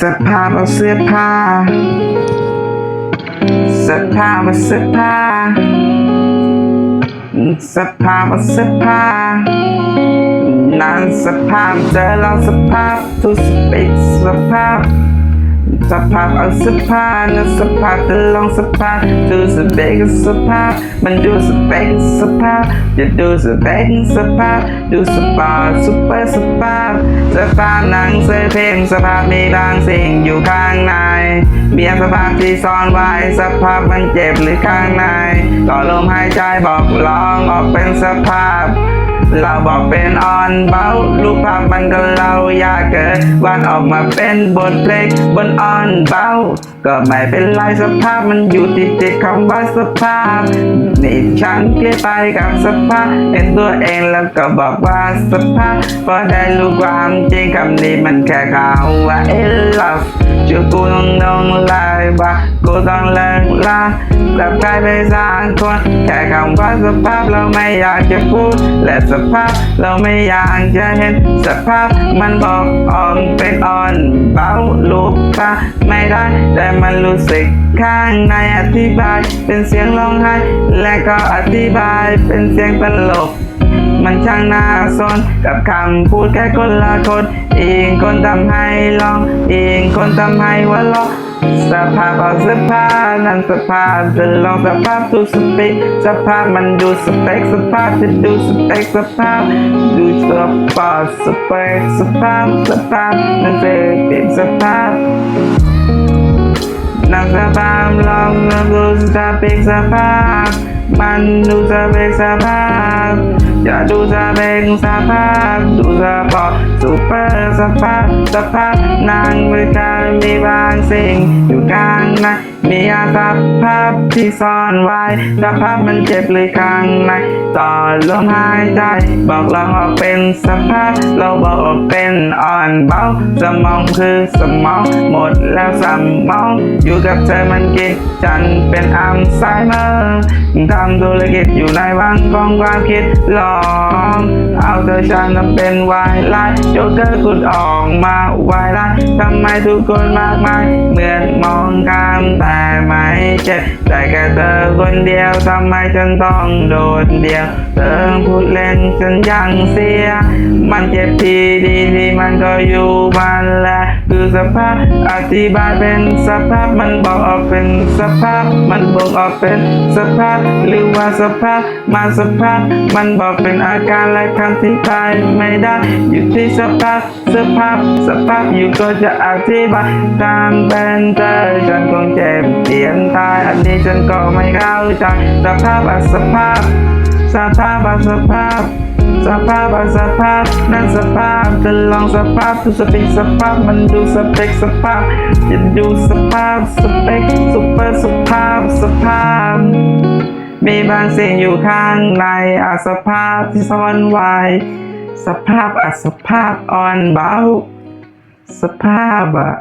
สภาพเอาเสื้อผ้า สภาพเอาเสื้อผ้า สภาพเอาเสื้อผ้านานสภาพเจอเราสภาพทุกสเปกสภาพ สภาพเอาสภาพนะสภาพจะลองสภาพดูสเปกสภาพมันดูสเปกสภาพจะดูสเปกสภาพดูสปอร์ตซุปเปอร์สภาพสภาพหนังเสื้อเพลงสภาพมีบางสิ่งอยู่ข้างในเมียสภาพที่ซ่อนไว้สภาพมันเจ็บหรือข้างในต่อลมหายใจบอกร้องออกเป็นสภาพ เราบอกเป็นออนเบารูปภาพมันก็เราอยากเกิดวันออกมาเป็นบทเพลงบนออนเบาก็ไม่เป็นไรสภาพมันอยู่ติดติดๆคำว่าสภาพนี่ฉันเคลียร์ไปกับสภาพเป็นตัวเองแล้วก็บอกว่าสภาพพอได้รู้ความจริงคำนี้มันแค่ข่าวว่าเอลอฟช่วยกูต้องลงลายว่ากูต้องเลิกลากับใครไปสร้างคนแค่คำว่าสภาพเราไม่อยากจะพูดและสภาพ เราไม่อยากจะเห็นสภาพ มันบอกอ่อนเป็นอ่อนเบาลูกตาไม่ได้ แต่มันรู้สึกข้างในอธิบาย เป็นเสียงร้องไห้ และก็อธิบายเป็นเสียงตลก มันช่างน่าสนกับคำพูดแค่คนละคนอีกคนทำให้ลองอีกคนทำให้ว่าลองสภาพเอาสภาพนั้นสภาพจะลองสภาพทุกสเปคสภาพมันดูสเปคสภาพจะดูสเปคสภาพดูสปอร์ตสเปคสภาพสภาพนั่นเป็นสภาพนักสภาพลองดูสเปกสภาพมันดูสเปกสภาพ อย่าดูสเปกสภาพดูสปอร์ตซูเปอร์สภาพสภาพนางบริการมีบางสิ่งอยู่ กลางในมีอาสภาพที่ซ่อนไว้สภาพมันเจ็บเลยข้างในต่อลมหายใจ บอกลองออกเป็นสภาพ เราบอกออกเป็นอ่อนเบาสมองคือสมอง หมดแล้วสมอง อยู่กับเธอมันกินฉันเป็นอัลไซเมอร์ทำธุรกิจอยู่ในวังของความคิดหลองเอาเธอฉันมาเป็นวายไลน์โจ๊กเกอร์กุดออกมาวายไลทำไมทุกคนมากมายเหมือนมองข้ามแต่ไม่เจ็บแต่แค่เธอคนเดียวทำไมฉันต้องโดดเดียว เธอพูดเล่นฉันยังเสีย มันเจ็บทีดีที่มันก็อยู่มันแหละ คือสภาพอธิบายเป็นสภาพมันบอกออกเป็นสภาพมันบ่งออกเป็นสภาพหรือว่าสภาพมาสภาพมันบอกเป็นอาการและคำที่ตายไม่ได้ อยู่ที่สภาพสภาพสภาพอยู่ก็จะอธิบายตามเป็นเธอฉันคงเจ็บเสียนตายอันนี้ฉันก็ไม่เข้าใจสภาพอะสภาพ สภาพอะสภาพ สภาพอะสภาพ นั่นสภาพจะลองสภาพทุกสเปคสภาพ มันดูสเปคสภาพจะดูสภาพสเปคซุปเปอร์สภาพสภาพ มีบางสิ่งอยู่ข้างในอาสภาพที่ซ่อนไว้สภาพอาสภาพอ่อนเบาสภาพอะ